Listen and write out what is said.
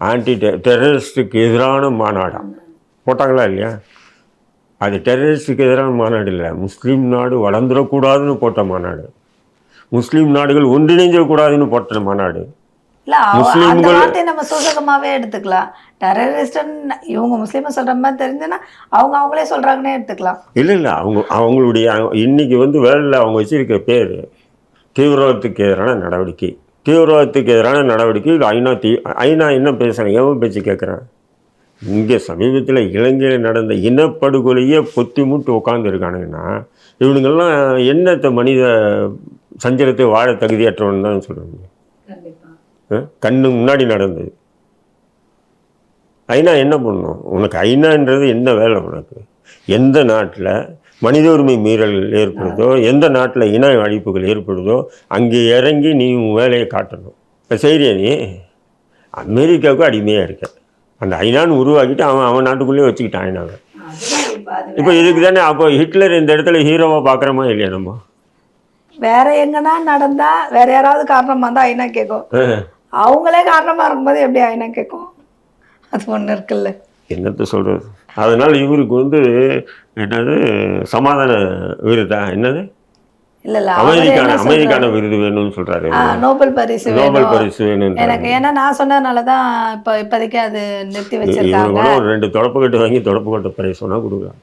Anti டெரரிஸ்டுக்கு எதிரான மாநாடாம் போட்டாங்களா இல்லையா? அது டெரரிஸ்டுக்கு எதிரான மாநாடு இல்லை. முஸ்லீம் நாடு வளர்ந்துடக்கூடாதுன்னு போட்ட மாநாடு. முஸ்லீம் நாடுகள் ஒன்றிணைஞ்சிடக்கூடாதுன்னு போட்ட மாநாடு. முஸ்லிம்கள்- நம்ம சூசகமாவே எடுத்துக்கலாம். டெரரிஸ்ட்னு இவங்க முஸ்லீமை சொல்ற மாதிரி தெரிஞ்சுன்னா அவங்க அவங்களே சொல்றாங்கன்னே எடுத்துக்கலாம். இல்லை இல்லை. அவங்க அவங்களுடைய இன்னைக்கு வந்து வேர்ல்டில் அவங்க வச்சிருக்க பேர் தீவிரவாதத்துக்கு எதிரான நடவடிக்கை. தீவிரவாதத்துக்கு எதிரான நடவடிக்கை. இது ஐநா தீ ஐநா என்ன பேசுகிறாங்க எவன் பேச்சு கேட்குறான் இங்கே சமீபத்தில் இலங்கையில் நடந்த இனப்படுகொலையே பொத்தி மூட்டு உட்காந்துருக்கானுங்கன்னா இவனுங்கெல்லாம் என்னத்தை மனித சஞ்சலத்தை வாழ தகுதியற்றவன் தான் சொல்லுவாங்க அஹ் கண்ணு முன்னாடி நடந்தது. ஐநா என்ன பண்ணும்? உனக்கு ஐநான்றது என்ன வேலை உனக்கு? எந்த நாட்டில் மனித உரிமை மீறல் ஏற்படுதோ எந்த நாட்டில் இன அழிப்புகள் ஏற்படுதோ அங்கே இறங்கி நீ உன் வேலையை காட்டணும். இப்போ செய்கிறியா நீ? அமெரிக்காவுக்கும் அடிமையாக இருக்க அந்த ஐநான்னு உருவாக்கிட்டு அவன் அவன் நாட்டுக்குள்ளேயே வச்சுக்கிட்டான் ஐநாவை. இப்போ இதுக்கு தானே அப்போ ஹிட்லர் இந்த இடத்துல ஹீரோவாக பார்க்குறோமா இல்லையா நம்ம? வேற எங்கன்னா நடந்தா வேற யாராவது காரணமா இருந்தா ஐநா கேட்கும். அவங்களே காரணமா இருக்கும்போது எப்படி ஐநா கேட்கும் அது ஒண்ணு இருக்குல்ல. என்னத்த சொல்கிறது அதனால் இவருக்கு வந்து என்னது? சமாதான விருதா? என்னது? இல்ல என்ன அமைதிக்கான விருது வேணும்னு சொல்கிறாரு ஆ, நோபல் பரிசு நோபல் வேணும் பரிசு வேணும்னு எனக்கு ஏன்னா நான் சொன்னதுனால தான் இப்போ இப்போதைக்கு அது நிறுத்தி வச்சிருக்காங்க. ஒரு ரெண்டு தொடப்பு கட்டு வாங்கி தொடப்பு கட்ட பரிசு சொன்னால் கொடுக்கலாம்